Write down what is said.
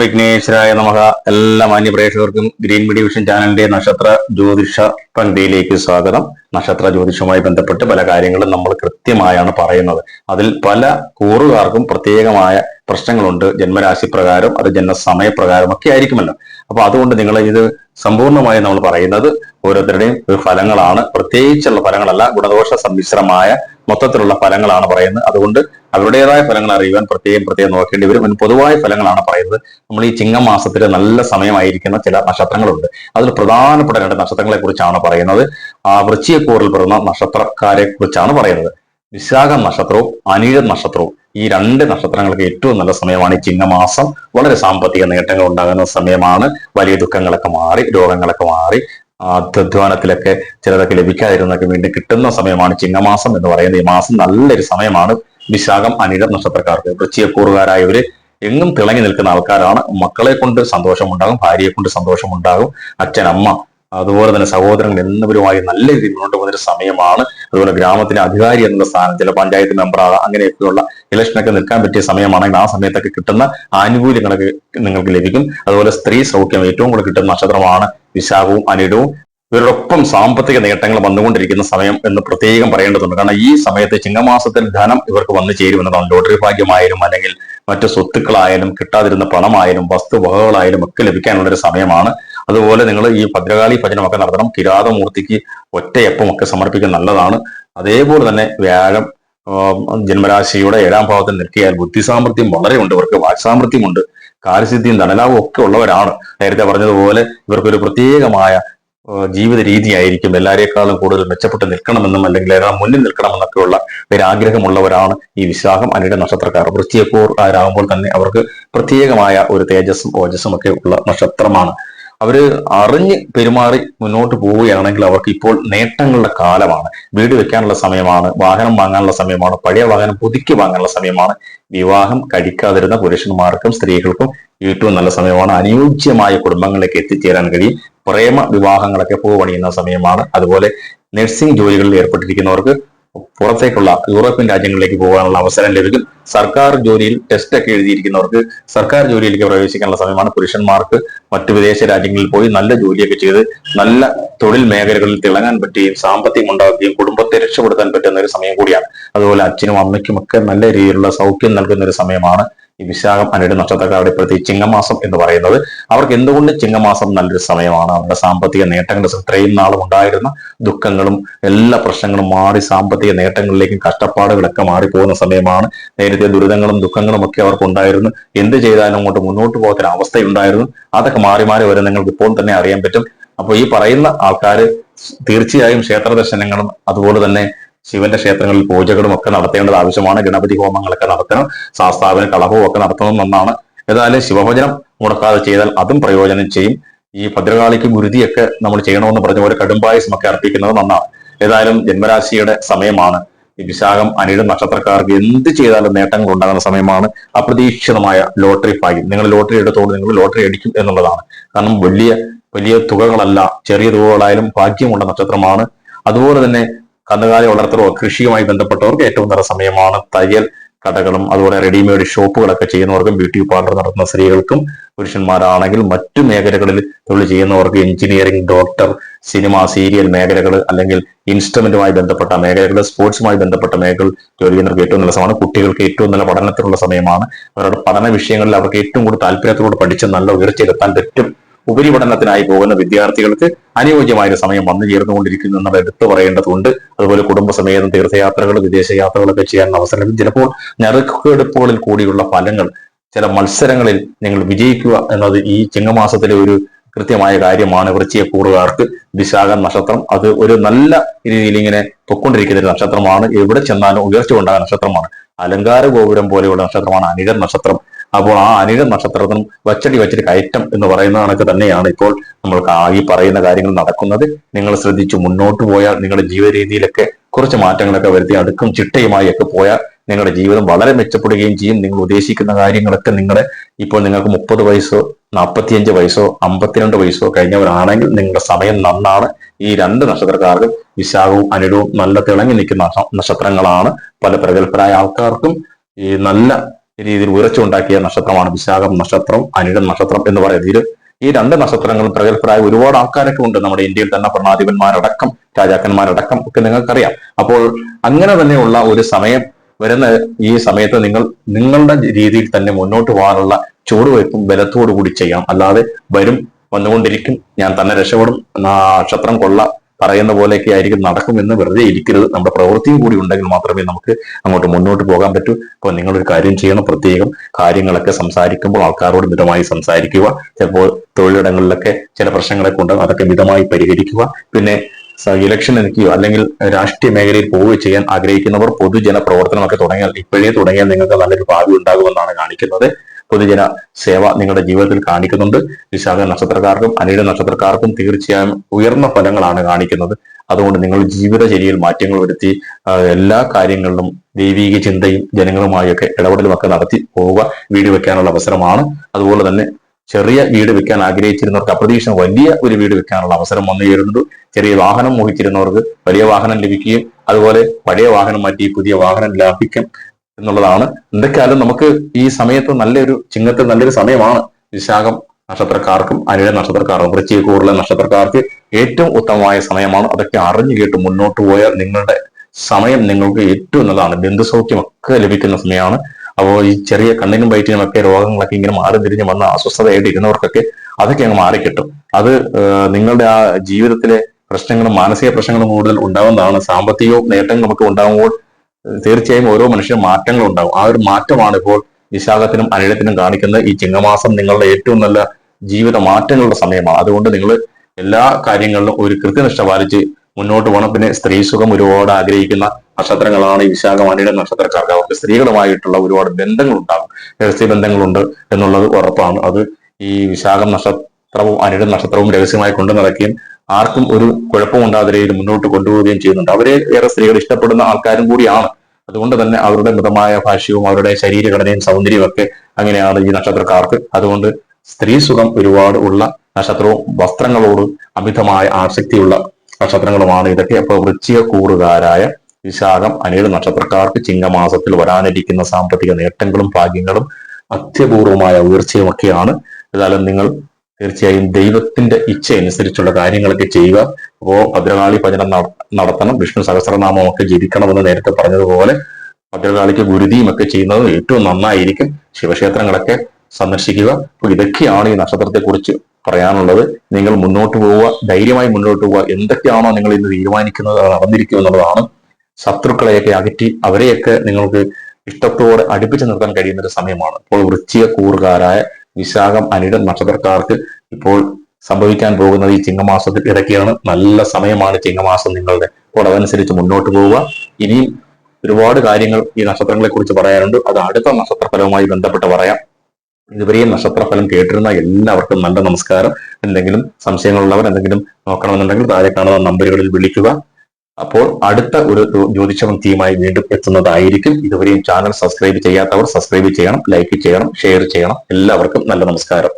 വിഘ്നേശ്വരായ നമുക്ക് എല്ലാ മാന്യ പ്രേക്ഷകർക്കും ഗ്രീൻ മീഡിയ വിഷൻ ചാനലിന്റെ നക്ഷത്ര ജ്യോതിഷ പങ്ക്തിയിലേക്ക് സ്വാഗതം. നക്ഷത്ര ജ്യോതിഷവുമായി ബന്ധപ്പെട്ട് പല കാര്യങ്ങളും നമ്മൾ കൃത്യമായാണ് പറയുന്നത്. അതിൽ പല കൂറുകാർക്കും പ്രത്യേകമായ പ്രശ്നങ്ങളുണ്ട്. ജന്മരാശി പ്രകാരം അത് ജന്മസമയപ്രകാരം ഒക്കെ ആയിരിക്കുമല്ലോ. അപ്പൊ അതുകൊണ്ട് നിങ്ങൾ ഇത് സമ്പൂർണമായി നമ്മൾ പറയുന്നത് ഓരോരുത്തരുടെയും ഫലങ്ങളാണ്. പ്രത്യേകിച്ചുള്ള ഫലങ്ങളല്ല ഗുണദോഷ സമ്മിശ്രമായ മൊത്തത്തിലുള്ള ഫലങ്ങളാണ് പറയുന്നത്. അതുകൊണ്ട് അവരുടേതായ ഫലങ്ങൾ അറിയുവാൻ പ്രത്യേകം പ്രത്യേകം നോക്കേണ്ടി വരും. പൊതുവായ ഫലങ്ങളാണ് പറയുന്നത്. നമ്മൾ ഈ ചിങ്ങമാസത്തിൽ നല്ല സമയമായിരിക്കുന്ന ചില നക്ഷത്രങ്ങളുണ്ട്. അതിൽ പ്രധാനപ്പെട്ട രണ്ട് നക്ഷത്രങ്ങളെ കുറിച്ചാണ് പറയുന്നത്. ആ വൃശ്ചികക്കൂറിൽ പെടുന്ന നക്ഷത്രക്കാരെ കുറിച്ചാണ് പറയുന്നത്. വിശാഖ നക്ഷത്രവും അനിഴ നക്ഷത്രവും ഈ രണ്ട് നക്ഷത്രങ്ങൾക്ക് ഏറ്റവും നല്ല സമയമാണ് ഈ ചിങ്ങമാസം വളരെ സാമ്പത്തിക നേട്ടങ്ങൾ ഉണ്ടാകുന്ന സമയമാണ്. വലിയ ദുഃഖങ്ങളൊക്കെ മാറി രോഗങ്ങളൊക്കെ മാറി. അധ്വാനത്തിലൊക്കെ ചിലതൊക്കെ ലഭിക്കാതിരുന്നൊക്കെ വീണ്ടും കിട്ടുന്ന സമയമാണ് ചിങ്ങമാസം എന്ന് പറയുന്നത്. ഈ മാസം നല്ലൊരു സമയമാണ്. വിശാഖം അനിഴം നക്ഷത്രക്കാർക്ക്. വൃശ്ചികക്കൂറുകാരായവര് എങ്ങും തിളങ്ങി നിൽക്കുന്ന ആൾക്കാരാണ്. മക്കളെ കൊണ്ട് സന്തോഷമുണ്ടാകും ഭാര്യയെ കൊണ്ട് സന്തോഷമുണ്ടാകും അച്ഛൻ അമ്മ അതുപോലെ തന്നെ സഹോദരങ്ങൾ എന്നിവരുമായി നല്ല രീതിയിൽ മുന്നോട്ട് പോകുന്ന സമയമാണ്. അതുപോലെ ഗ്രാമത്തിലെ അധികാരി എന്ന സ്ഥാനം ചില പഞ്ചായത്ത് മെമ്പർ അങ്ങനെയൊക്കെയുള്ള ഇലക്ഷനൊക്കെ നിൽക്കാൻ പറ്റിയ സമയമാണെങ്കിൽ ആ സമയത്തൊക്കെ കിട്ടുന്ന ആനുകൂല്യങ്ങളൊക്കെ നിങ്ങൾക്ക് ലഭിക്കും. അതുപോലെ സ്ത്രീ സൗഖ്യം ഏറ്റവും കൂടുതൽ കിട്ടുന്ന നക്ഷത്രമാണ് വിശാഖവും അനിടവും. ഇവരോടൊപ്പം സാമ്പത്തിക നേട്ടങ്ങൾ വന്നുകൊണ്ടിരിക്കുന്ന സമയം എന്ന് പ്രത്യേകം പറയേണ്ടതുണ്ട്. കാരണം ഈ സമയത്ത് ചിങ്ങമാസത്തിൽ ധനം ഇവർക്ക് വന്നു ചേരുമെന്നതാണ്. ലോട്ടറി ഭാഗ്യമായാലും അല്ലെങ്കിൽ മറ്റു സ്വത്തുക്കളായാലും കിട്ടാതിരുന്ന പണമായാലും വസ്തുവകകളായാലും ഒക്കെ ലഭിക്കാനുള്ള ഒരു സമയമാണ്. അതുപോലെ നിങ്ങൾ ഈ ഭദ്രകാളി ഭജനമൊക്കെ നടത്തണം. കിരാതമൂർത്തിക്ക് ഒറ്റയപ്പം ഒക്കെ സമർപ്പിക്കുന്നത് നല്ലതാണ്. അതേപോലെ തന്നെ വ്യാഴം ജന്മരാശിയുടെ ഏഴാം ഭാവത്തിൽ നിൽക്കിയാൽ ബുദ്ധിസാമർഥ്യം വളരെ ഉണ്ട്. ഇവർക്ക് വാക്സാമർഥ്യമുണ്ട്. കാര്യസിദ്ധിയും ധനലാഭവും ഒക്കെ ഉള്ളവരാണ്. നേരത്തെ പറഞ്ഞതുപോലെ ഇവർക്കൊരു പ്രത്യേകമായ ജീവിത രീതിയായിരിക്കും. എല്ലാരേക്കാളും കൂടുതൽ മെച്ചപ്പെട്ട് നിൽക്കണമെന്നും അല്ലെങ്കിൽ ഏതാ മുന്നിൽ നിൽക്കണമെന്നൊക്കെയുള്ള ഒരു ആഗ്രഹമുള്ളവരാണ് ഈ വിശാഖം അനിയുടെ നക്ഷത്രക്കാർ. വൃത്തിയക്കൂർ ആരാകുമ്പോൾ തന്നെ അവർക്ക് പ്രത്യേകമായ ഒരു തേജസ്സും ഓജസ്സും ഒക്കെ ഉള്ള നക്ഷത്രമാണ്. അവർ അറിഞ്ഞ് പെരുമാറി മുന്നോട്ട് പോവുകയാണെങ്കിൽ അവർക്ക് ഇപ്പോൾ നേട്ടങ്ങളുടെ കാലമാണ്. വീട് വെക്കാനുള്ള സമയമാണ് വാഹനം വാങ്ങാനുള്ള സമയമാണ് പഴയ വാഹനം പുതുക്കി വാങ്ങാനുള്ള സമയമാണ്. വിവാഹം കഴിക്കാതിരുന്ന പുരുഷന്മാർക്കും സ്ത്രീകൾക്കും ഏറ്റവും നല്ല സമയമാണ്. അനുയോജ്യമായ കുടുംബങ്ങളിലേക്ക് എത്തിച്ചേരാൻ കഴിയും. പ്രേമ വിവാഹങ്ങളൊക്കെ പൂവണിയുന്ന സമയമാണ്. അതുപോലെ നഴ്സിംഗ് ജോലികളിൽ ഏർപ്പെട്ടിരിക്കുന്നവർക്ക് പുറത്തേക്കുള്ള യൂറോപ്യൻ രാജ്യങ്ങളിലേക്ക് പോകാനുള്ള അവസരം ലഭിക്കും. സർക്കാർ ജോലിയിൽ ടെസ്റ്റ് ഒക്കെ എഴുതിയിരിക്കുന്നവർക്ക് സർക്കാർ ജോലിയിലേക്ക് പ്രവേശിക്കാനുള്ള സമയമാണ് പുരുഷന്മാർക്ക് മറ്റു വിദേശ രാജ്യങ്ങളിൽ പോയി നല്ല ജോലിയൊക്കെ ചെയ്ത് നല്ല തൊഴിൽ മേഖലകളിൽ തിളങ്ങാൻ പറ്റുകയും സാമ്പത്തികം ഉണ്ടാക്കുകയും കുടുംബത്തെ രക്ഷപ്പെടുത്താൻ പറ്റുന്ന ഒരു സമയം കൂടിയാണ്. അതുപോലെ അച്ഛനും അമ്മയ്ക്കും ഒക്കെ നല്ല രീതിയിലുള്ള സൗഖ്യം നൽകുന്ന ഒരു സമയമാണ് ഈ വിശാഖം അനിയുടെ നക്ഷത്രക്കാരുടെ ഇപ്പോഴത്തെ ഈ ചിങ്ങമാസം എന്ന് പറയുന്നത് അവർക്ക് എന്തുകൊണ്ട് ചിങ്ങമാസം നല്ലൊരു സമയമാണ്? അവരുടെ സാമ്പത്തിക നേട്ടങ്ങൾ ഇത്രയും നാളും ഉണ്ടായിരുന്ന ദുഃഖങ്ങളും എല്ലാ പ്രശ്നങ്ങളും മാറി സാമ്പത്തിക നേട്ടങ്ങളിലേക്കും കഷ്ടപ്പാടുകളൊക്കെ മാറിപ്പോകുന്ന സമയമാണ്. നേരത്തെ ദുരിതങ്ങളും ദുഃഖങ്ങളും ഒക്കെ അവർക്ക് ഉണ്ടായിരുന്നു. എന്ത് ചെയ്താലും അങ്ങോട്ട് മുന്നോട്ട് പോകാത്തൊരു അവസ്ഥയുണ്ടായിരുന്നു. അതൊക്കെ മാറി മാറി വരെ. നിങ്ങൾക്ക് ഇപ്പോൾ തന്നെ അറിയാൻ പറ്റും. അപ്പോൾ ഈ പറയുന്ന ആൾക്കാർ തീർച്ചയായും ക്ഷേത്ര ദർശനങ്ങളും അതുപോലെ തന്നെ ശിവന്റെ ക്ഷേത്രങ്ങളിൽ പൂജകളും ഒക്കെ നടത്തേണ്ടത് ആവശ്യമാണ്. ഗണപതി ഹോമങ്ങളൊക്കെ നടത്തണം. ശാസ്താവിന് കളഹവും ഒക്കെ നടത്തണം എന്നാണ്. ഏതായാലും ശിവഭജനം മുടക്കാതെ ചെയ്താൽ അതും പ്രയോജനം ചെയ്യും. ഈ ഭദ്രകാളിക്ക് ഗുരുതിയൊക്കെ നമ്മൾ ചെയ്യണമെന്ന് പറഞ്ഞ പോലെ കടുംപായസം ഒക്കെ അർപ്പിക്കുന്നത് നന്നാണ്. ഏതായാലും ജന്മരാശിയുടെ സമയമാണ്. ഈ വിശാഖം അനിഴ നക്ഷത്രക്കാർക്ക് എന്ത് ചെയ്താലും നേട്ടങ്ങൾ ഉണ്ടാകുന്ന സമയമാണ് അപ്രതീക്ഷിതമായ ലോട്ടറി ഭാഗ്യം. നിങ്ങൾ ലോട്ടറി എടുത്തോളൂ നിങ്ങൾ ലോട്ടറി അടിക്കും എന്നുള്ളതാണ്. കാരണം വലിയ വലിയ തുകകളല്ല ചെറിയ തുകകളായാലും ഭാഗ്യമുള്ള നക്ഷത്രമാണ്. അതുപോലെ തന്നെ കന്നുകാലി വളർത്തലോ കൃഷിയുമായി ബന്ധപ്പെട്ടവർക്ക് ഏറ്റവും നല്ല സമയമാണ് തയ്യൽ കടകളും അതുപോലെ റെഡിമെയ്ഡ് ഷോപ്പുകളൊക്കെ ചെയ്യുന്നവർക്കും ബ്യൂട്ടി പാർലർ നടത്തുന്ന സ്ത്രീകൾക്കും പുരുഷന്മാരാണെങ്കിൽ മറ്റു മേഖലകളിൽ തൊഴിൽ ചെയ്യുന്നവർക്ക് എഞ്ചിനീയറിംഗ് ഡോക്ടർ സിനിമ സീരിയൽ മേഖലകൾ അല്ലെങ്കിൽ ഇൻസ്ട്രുമെന്റുമായി ബന്ധപ്പെട്ട മേഖലകൾ സ്പോർട്സുമായി ബന്ധപ്പെട്ട മേഖലകൾ ജോലി ചെയ്യുന്നവർക്ക് ഏറ്റവും നല്ല സമയമാണ്. കുട്ടികൾക്ക് ഏറ്റവും നല്ല പഠനത്തിനുള്ള സമയമാണ്. അവരുടെ പഠന വിഷയങ്ങളിൽ അവർക്ക് ഏറ്റവും കൂടുതൽ താല്പര്യത്തോട് പഠിച്ച് നല്ല ഉയർച്ചയിലെത്താൻ പറ്റും. ഉപരിപഠനത്തിനായി പോകുന്ന വിദ്യാർത്ഥികൾക്ക് അനുയോജ്യമായ സമയം വന്നു ചേർന്നുകൊണ്ടിരിക്കുന്നു നമ്മൾ എടുത്തു പറയേണ്ടതുണ്ട്. അതുപോലെ കുടുംബസമേതം തീർത്ഥയാത്രകൾ വിദേശ യാത്രകളൊക്കെ ചെയ്യാൻ അവസരം ചിലപ്പോൾ ഞറുക്കെടുപ്പുകളിൽ കൂടിയുള്ള ഫലങ്ങൾ ചില മത്സരങ്ങളിൽ നിങ്ങൾ വിജയിക്കുക എന്നത് ഈ ചിങ്ങമാസത്തിലെ ഒരു കൃത്യമായ കാര്യമാണ്. വൃശ്ചിക കൂറുകാർക്ക് വിശാഖ നക്ഷത്രം അത് ഒരു നല്ല രീതിയിൽ ഇങ്ങനെ പൊക്കൊണ്ടിരിക്കുന്ന ഒരു നക്ഷത്രമാണ്. എവിടെ ചെന്നാലും ഉയർച്ച ഉണ്ടാകുന്ന നക്ഷത്രമാണ്. അലങ്കാര ഗോപുരം പോലെയുള്ള നക്ഷത്രമാണ് അനിഴ നക്ഷത്രം. അപ്പോൾ ആ അനിഴ നക്ഷത്രത്തിനും വച്ചടി വച്ചടി കയറ്റം എന്ന് പറയുന്ന കണക്ക് തന്നെയാണ് ഇപ്പോൾ നമ്മൾക്ക് ആ ഈ പറയുന്ന കാര്യങ്ങൾ നടക്കുന്നത്. നിങ്ങൾ ശ്രദ്ധിച്ചു മുന്നോട്ട് പോയാൽ നിങ്ങളുടെ ജീവിത രീതിയിലൊക്കെ കുറച്ച് മാറ്റങ്ങളൊക്കെ വരുത്തി അടുക്കും ചിട്ടയുമായി ഒക്കെ പോയാൽ നിങ്ങളുടെ ജീവിതം വളരെ മെച്ചപ്പെടുകയും ചെയ്യും. നിങ്ങൾ ഉദ്ദേശിക്കുന്ന കാര്യങ്ങളൊക്കെ നിങ്ങളുടെ ഇപ്പോൾ നിങ്ങൾക്ക് മുപ്പത് വയസ്സോ നാൽപ്പത്തിയഞ്ച് വയസ്സോ അമ്പത്തിരണ്ട് വയസ്സോ കഴിഞ്ഞവരാണെങ്കിൽ നിങ്ങളുടെ സമയം നന്നാണ്. ഈ രണ്ട് നക്ഷത്രക്കാർക്കും വിശാഖവും അനിടവും നല്ല തിളങ്ങി നിൽക്കുന്ന നക്ഷത്രങ്ങളാണ്. പല പ്രഗത്ഭരായ ആൾക്കാർക്കും ഈ നല്ല രീതിയിൽ ഉയർച്ചുണ്ടാക്കിയ നക്ഷത്രമാണ് വിശാഖം നക്ഷത്രം അനിഴം നക്ഷത്രം എന്ന് പറയുന്നത്. ഇത് ഈ രണ്ട് നക്ഷത്രങ്ങളും പ്രഗത്ഭരായ ഒരുപാട് ആൾക്കാരൊക്കെ ഉണ്ട് നമ്മുടെ ഇന്ത്യയിൽ തന്നെ ഭരണാധിപന്മാരടക്കം രാജാക്കന്മാരടക്കം ഒക്കെ നിങ്ങൾക്കറിയാം. അപ്പോൾ അങ്ങനെ തന്നെയുള്ള ഒരു സമയം വരുന്ന ഈ സമയത്ത് നിങ്ങൾ നിങ്ങളുടെ രീതിയിൽ തന്നെ മുന്നോട്ട് പോകാനുള്ള ചുവടുവയ്പ്പും ബലത്തോടു കൂടി ചെയ്യാം. അല്ലാതെ വരും വന്നുകൊണ്ടിരിക്കും ഞാൻ തന്നെ രക്ഷപ്പെടും നക്ഷത്രം കൊള്ള പറയുന്ന പോലെയൊക്കെ ആയിരിക്കും നടക്കുമെന്ന് വെറുതെ ഇരിക്കരുത്. നമ്മുടെ പ്രവൃത്തിയും കൂടി ഉണ്ടെങ്കിൽ മാത്രമേ നമുക്ക് അങ്ങോട്ട് മുന്നോട്ട് പോകാൻ പറ്റൂ. അപ്പോൾ നിങ്ങളൊരു കാര്യം ചെയ്യണം. പ്രത്യേകം കാര്യങ്ങളൊക്കെ സംസാരിക്കുമ്പോൾ ആൾക്കാരോട് മിതമായി സംസാരിക്കുക. ചിലപ്പോൾ തൊഴിലിടങ്ങളിലൊക്കെ ചില പ്രശ്നങ്ങളൊക്കെ ഉണ്ടാകും. അതൊക്കെ മിതമായി പരിഹരിക്കുക. പിന്നെ ഇലക്ഷൻ നിൽക്കുകയോ അല്ലെങ്കിൽ രാഷ്ട്രീയ മേഖലയിൽ പോവുകയോ ചെയ്യാൻ ആഗ്രഹിക്കുന്നവർ പൊതുജന പ്രവർത്തനമൊക്കെ തുടങ്ങിയാൽ ഇപ്പോഴേ തുടങ്ങിയാൽ നിങ്ങൾക്ക് നല്ലൊരു ഭാവി ഉണ്ടാകുമെന്നാണ് കാണിക്കുന്നത്. പൊതുജന സേവ നിങ്ങളുടെ ജീവിതത്തിൽ കാണിക്കുന്നുണ്ട്. വിശാഖ നക്ഷത്രക്കാർക്കും അനിയുടെ നക്ഷത്രക്കാർക്കും തീർച്ചയായും ഉയർന്ന ഫലങ്ങളാണ് കാണിക്കുന്നത്. അതുകൊണ്ട് നിങ്ങൾ ജീവിതചര്യയിൽ മാറ്റങ്ങൾ വരുത്തി എല്ലാ കാര്യങ്ങളിലും ദൈവീക ചിന്തയും ജനങ്ങളുമായൊക്കെ ഇടപെടലുമൊക്കെ നടത്തി പോവുക. വീട് വെക്കാനുള്ള അവസരമാണ്. അതുപോലെ തന്നെ ചെറിയ വീട് വെക്കാൻ ആഗ്രഹിച്ചിരുന്നവർക്ക് അപ്രതീക്ഷിത വലിയ ഒരു വീട് വെക്കാനുള്ള അവസരം വന്നു ചേരുന്നുണ്ട്. ചെറിയ വാഹനം മോഹിച്ചിരുന്നവർക്ക് വലിയ വാഹനം ലഭിക്കുകയും അതുപോലെ പഴയ വാഹനം മാറ്റി പുതിയ വാഹനം ലാഭിക്കും. എന്നുള്ളതാണ്. എന്തൊക്കെയാലും നമുക്ക് ഈ സമയത്ത് നല്ലൊരു ചിങ്ങത്തിൽ നല്ലൊരു സമയമാണ് വിശാഖം നക്ഷത്രക്കാർക്കും അനിഴ നക്ഷത്രക്കാർക്കും വൃശ്ചിക കൂടുതൽ നക്ഷത്രക്കാർക്ക് ഏറ്റവും ഉത്തമമായ സമയമാണ്. അതൊക്കെ അറിഞ്ഞു കേട്ട് മുന്നോട്ട് പോയാൽ നിങ്ങളുടെ സമയം നിങ്ങൾക്ക് ഏറ്റവും നല്ലതാണ്. ബന്ധുസൗഖ്യമൊക്കെ ലഭിക്കുന്ന സമയമാണ്. അപ്പോൾ ഈ ചെറിയ കണ്ണിനും വയറ്റിനും ഒക്കെ രോഗങ്ങളൊക്കെ ഇങ്ങനെ മാറി തിരിഞ്ഞ് വന്ന അസ്വസ്ഥതയായിട്ട് ഇരുന്നവർക്കൊക്കെ അതൊക്കെ അങ്ങ് മാറിക്കിട്ടും അത് നിങ്ങളുടെ ആ ജീവിതത്തിലെ പ്രശ്നങ്ങളും മാനസിക പ്രശ്നങ്ങളും കൂടുതൽ ഉണ്ടാവുന്നതാണ്. സാമ്പത്തികവും നേട്ടങ്ങളും നമുക്ക് ഉണ്ടാകുമ്പോൾ തീർച്ചയായും ഓരോ മനുഷ്യനും മാറ്റങ്ങൾ ഉണ്ടാവും ആ ഒരു മാറ്റമാണ് ഇപ്പോൾ വിശാഖത്തിനും അനിഴത്തിനും കാണിക്കുന്ന ഈ ചിങ്ങമാസം നിങ്ങളുടെ ഏറ്റവും നല്ല ജീവിത മാറ്റങ്ങളുടെ സമയമാണ്. അതുകൊണ്ട് നിങ്ങൾ എല്ലാ കാര്യങ്ങളിലും ഒരു കൃത്യനിഷ്ഠ പാലിച്ച് മുന്നോട്ട് പോകണം. പിന്നെ സ്ത്രീ സുഖം ഒരുപാട് ആഗ്രഹിക്കുന്ന നക്ഷത്രങ്ങളാണ്. ഈ വിശാഖം അനിഴ നക്ഷത്രക്കാർക്ക് അവർക്ക് സ്ത്രീകളുമായിട്ടുള്ള ഒരുപാട് ബന്ധങ്ങൾ ഉണ്ടാകും രഹസ്യ ബന്ധങ്ങളുണ്ട് എന്നുള്ളത് ഉറപ്പാണ്. അത് ഈ വിശാഖം നക്ഷത്രവും അനിഴ നക്ഷത്രവും രഹസ്യമായി കൊണ്ടു നടക്കുകയും ആർക്കും ഒരു കുഴപ്പമുണ്ടാകാതെ രീതിയിൽ മുന്നോട്ട് കൊണ്ടുപോവുകയും ചെയ്യുന്നുണ്ട്. അവരെ ഏറെ സ്ത്രീകൾ ഇഷ്ടപ്പെടുന്ന ആൾക്കാരും കൂടിയാണ് അതുകൊണ്ട് തന്നെ അവരുടെ മിതമായ ഭാഷ്യവും അവരുടെ ശരീരഘടനയും സൗന്ദര്യവും ഒക്കെ അങ്ങനെയാണ് ഈ നക്ഷത്രക്കാർക്ക്. അതുകൊണ്ട് സ്ത്രീ സുഖം ഒരുപാട് ഉള്ള നക്ഷത്രവും വസ്ത്രങ്ങളോട് അമിതമായ ആസക്തിയുള്ള നക്ഷത്രങ്ങളുമാണ് ഇതൊക്കെ. അപ്പോൾ വൃശ്ചിക കൂറുകാരായ വിശാഖം അനേഴ് നക്ഷത്രക്കാർക്ക് ചിങ്ങമാസത്തിൽ വരാനിരിക്കുന്ന സാമ്പത്തിക നേട്ടങ്ങളും ഭാഗ്യങ്ങളും അത്യപൂർവമായ ഉയർച്ചയുമൊക്കെയാണ് ഏതായാലും നിങ്ങൾ തീർച്ചയായും ദൈവത്തിന്റെ ഇച്ഛ അനുസരിച്ചുള്ള കാര്യങ്ങളൊക്കെ ചെയ്യുക. അപ്പോ ഭദ്രകാളി ഭജനം നടത്തണം. വിഷ്ണു സഹസ്രനാമം ഒക്കെ നേരത്തെ പറഞ്ഞതുപോലെ ഭദ്രകാളിക്ക് ഗുരുതിയും ഒക്കെ ചെയ്യുന്നത് ഏറ്റവും നന്നായിരിക്കും. ശിവക്ഷേത്രങ്ങളൊക്കെ സന്ദർശിക്കുക. അപ്പൊ ഇതൊക്കെയാണ് ഈ നക്ഷത്രത്തെ കുറിച്ച് പറയാനുള്ളത്. നിങ്ങൾ മുന്നോട്ട് പോവുക ധൈര്യമായി മുന്നോട്ട് പോവുക. എന്തൊക്കെയാണോ നിങ്ങൾ ഇന്ന് തീരുമാനിക്കുന്നത് നടന്നിരിക്കും എന്നുള്ളതാണ് ശത്രുക്കളെയൊക്കെ അകറ്റി അവരെയൊക്കെ നിങ്ങൾക്ക് ഇഷ്ടത്തോടെ അടുപ്പിച്ചു നിർത്താൻ കഴിയുന്ന ഒരു സമയമാണ്. അപ്പോൾ വൃത്തിയ കൂറുകാരായ വിശാഖം അനിടം നക്ഷത്രക്കാർക്ക് ഇപ്പോൾ സംഭവിക്കാൻ പോകുന്നത് ഈ ചിങ്ങമാസത്തിൽ ഇടയ്ക്കാണ്. നല്ല സമയമാണ് ചിങ്ങമാസം നിങ്ങളുടെ അപ്പോൾ അതനുസരിച്ച് മുന്നോട്ട് പോവുക. ഇനിയും ഒരുപാട് കാര്യങ്ങൾ ഈ നക്ഷത്രങ്ങളെ കുറിച്ച് പറയാനുണ്ട്. അത് അടുത്ത നക്ഷത്രഫലവുമായി ബന്ധപ്പെട്ട് പറയാം. ഇതുവരെയും നക്ഷത്രഫലം കേട്ടിരുന്ന എല്ലാവർക്കും നല്ല നമസ്കാരം. എന്തെങ്കിലും സംശയങ്ങളുള്ളവർ എന്തെങ്കിലും നോക്കണമെന്നുണ്ടെങ്കിൽ താഴെ കാണുന്ന നമ്പറുകളിൽ വിളിക്കുക. അപ്പോൾ അടുത്ത ഒരു ജ്യോതിഷമന്തിയുമായി വീണ്ടും എത്തുന്നതായിരിക്കും. ഇതുവരെയും ചാനൽ സബ്സ്ക്രൈബ് ചെയ്യാത്തവർ സബ്സ്ക്രൈബ് ചെയ്യണം ലൈക്ക് ചെയ്യണം ഷെയർ ചെയ്യണം. എല്ലാവർക്കും നല്ല നമസ്കാരം.